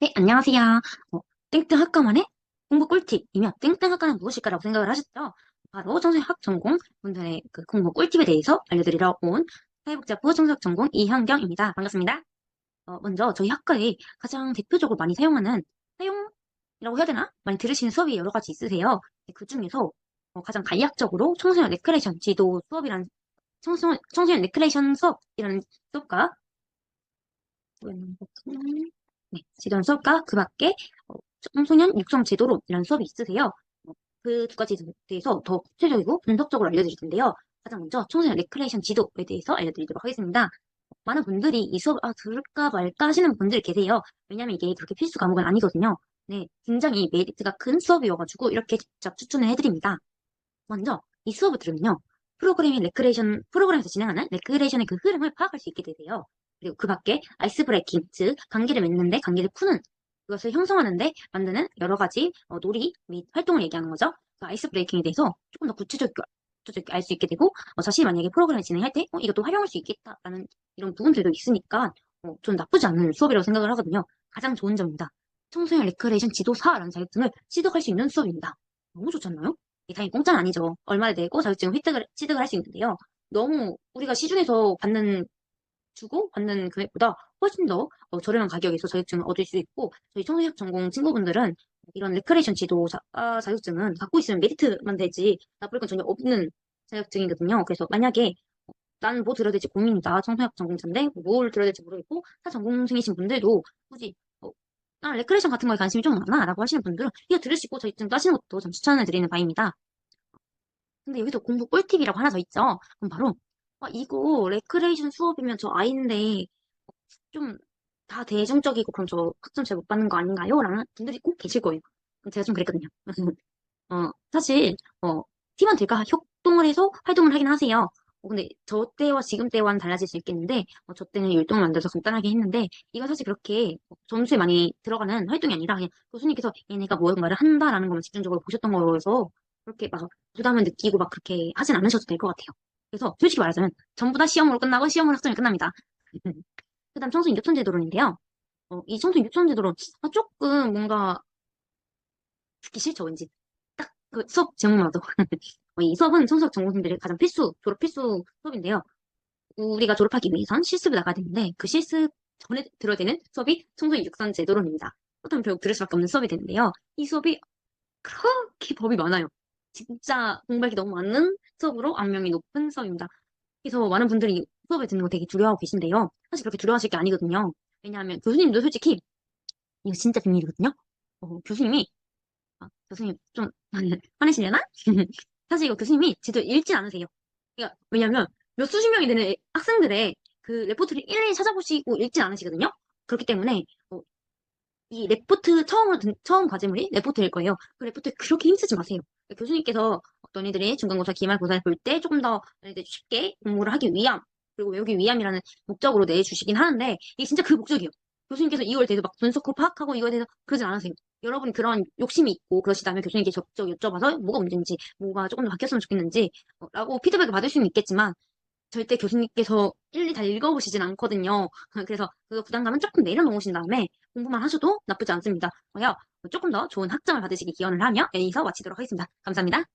네, 안녕하세요. 어, 땡땡 학과만의 공부 꿀팁이며 땡땡 학과는 무엇일까라고 생각을 하셨죠? 바로 청소년학 전공 분들의 그 공부 꿀팁에 대해서 알려드리러 온 사회복지학부 청소년 전공 이현경입니다. 반갑습니다. 어, 먼저 저희 학과에 가장 대표적으로 많이 사용하는 사용이라고 해야 되나? 많이 들으시는 수업이 여러 가지 있으세요. 그 중에서 어, 가장 간략적으로 청소년 레크레이션 지도 수업이라는 청소년, 청소년 레크레이션 수업이라는 수업과 네, 지도는 수업과 그 밖에 어, 청소년 육성 제도론이라는 수업이 있으세요. 그 두 가지에 대해서 더 구체적이고 분석적으로 알려드릴 텐데요. 가장 먼저 청소년 레크레이션 지도에 대해서 알려드리도록 하겠습니다. 많은 분들이 이 수업 아 들을까 말까 하시는 분들이 계세요. 왜냐면 이게 그렇게 필수 과목은 아니거든요. 네, 굉장히 메리트가 큰 수업이어가지고 이렇게 직접 추천을 해드립니다. 먼저 이 수업을 들으면요. 프로그래밍 레크레이션, 프로그램에서 진행하는 레크레이션의 그 흐름을 파악할 수 있게 되세요. 그리고 그 밖에 아이스 브레이킹, 즉 관계를 맺는데 관계를 푸는 그것을 형성하는데 만드는 여러 가지 어, 놀이 및 활동을 얘기하는 거죠. 그 아이스 브레이킹에 대해서 조금 더 구체적으로 알수 있게 되고 어, 자신이 만약에 프로그램을 진행할 때 어, 이것도 활용할 수 있겠다라는 이런 부분들도 있으니까 어, 좀 나쁘지 않은 수업이라고 생각을 하거든요. 가장 좋은 점입니다. 청소년 레크레이션 지도사라는 자격증을 취득할 수 있는 수업입니다. 너무 좋지 않나요? 당연히 공짜는 아니죠. 얼마를 내고 자격증 획득을 취득을 할 수 있는데요. 너무 우리가 시중에서 받는 주고 받는 금액보다 훨씬 더 어, 저렴한 가격에서 자격증을 얻을 수 있고 저희 청소년 전공 친구분들은 이런 레크레이션 지도자 아, 자격증은 갖고 있으면 메리트만 되지 나쁠 건 전혀 없는 자격증이거든요. 그래서 만약에 난뭐 들어야 될지 고민이다. 청소년 전공자인데 뭘 들어야 될지 모르겠고 타 전공생이신 분들도 굳이 어, 아, 레크레이션 같은 거에 관심이 좀 많아 라고 하시는 분들은 이거 들으시고 자격증 따시는 것도 좀 추천을 드리는 바입니다. 근데 여기서 공부 꿀팁이라고 하나 더 있죠. 그럼 바로 아, 이거 레크레이션 수업이면 저 아이인데 좀 다 대중적이고 그럼 저 학점 잘 못 받는 거 아닌가요? 라는 분들이 꼭 계실 거예요. 제가 좀 그랬거든요. 어, 사실 어, 팀원들과 협동을 해서 활동을 하긴 하세요. 어, 근데 저 때와 지금 때와는 달라질 수 있겠는데 어, 저 때는 율동을 만들어서 간단하게 했는데 이건 사실 그렇게 점수에 많이 들어가는 활동이 아니라 그냥 교수님께서 얘네가 뭔가를 한다라는 것만 집중적으로 보셨던 거여서 그렇게 막 부담을 느끼고 막 그렇게 하진 않으셔도 될 것 같아요. 그래서 솔직히 말하자면 전부 다 시험으로 끝나고 시험으로 학점이 끝납니다. 그 다음 청소년 유천제도론인데요. 어, 이 청소년 유천제도론 아, 조금 뭔가 듣기 싫죠, 왠지. 딱 그 수업 제목만 봐도. 어, 이 수업은 청소학 전공생들의 가장 필수, 졸업 필수 수업인데요. 우리가 졸업하기 위해선 실습을 나가야 되는데 그 실습 전에 들어야 되는 수업이 청소년 육선 제도론입니다. 그렇다면 결국 들을 수밖에 없는 수업이 되는데요. 이 수업이 그렇게 법이 많아요. 진짜 공부하기 너무 많은 수업으로 악명이 높은 수업입니다. 그래서 많은 분들이 수업을 듣는 거 되게 두려워하고 계신데요. 사실 그렇게 두려워하실 게 아니거든요. 왜냐하면 교수님도 솔직히 이거 진짜 비밀이거든요. 어, 교수님이 아, 교수님 좀 화내시려나? 사실 이거 교수님이 제대로 읽진 않으세요. 그러니까 왜냐하면 몇 수십 명이 되는 학생들의 그 레포트를 일일이 찾아보시고 읽진 않으시거든요. 그렇기 때문에 어, 이 레포트 처음으로 처음 과제물이 레포트일 거예요. 그 레포트에 그렇게 힘쓰지 마세요. 교수님께서 너희들이 중간고사, 기말고사를 볼 때 조금 더 쉽게 공부를 하기 위함 그리고 외우기 위함이라는 목적으로 내주시긴 하는데 이게 진짜 그 목적이에요. 교수님께서 이걸 대해서 막 분석하고 파악하고 이거에 대해서 그러진 않으세요. 여러분이 그런 욕심이 있고 그러시다면 교수님께 적극 여쭤봐서 뭐가 문제인지 뭐가 조금 더 바뀌었으면 좋겠는지 어, 라고 피드백을 받을 수는 있겠지만 절대 교수님께서 일일이 다 읽어보시진 않거든요. 그래서 그 부담감은 조금 내려놓으신 다음에 공부만 하셔도 나쁘지 않습니다. 조금 더 좋은 학점을 받으시기 기원을 하며 여기서 마치도록 하겠습니다. 감사합니다.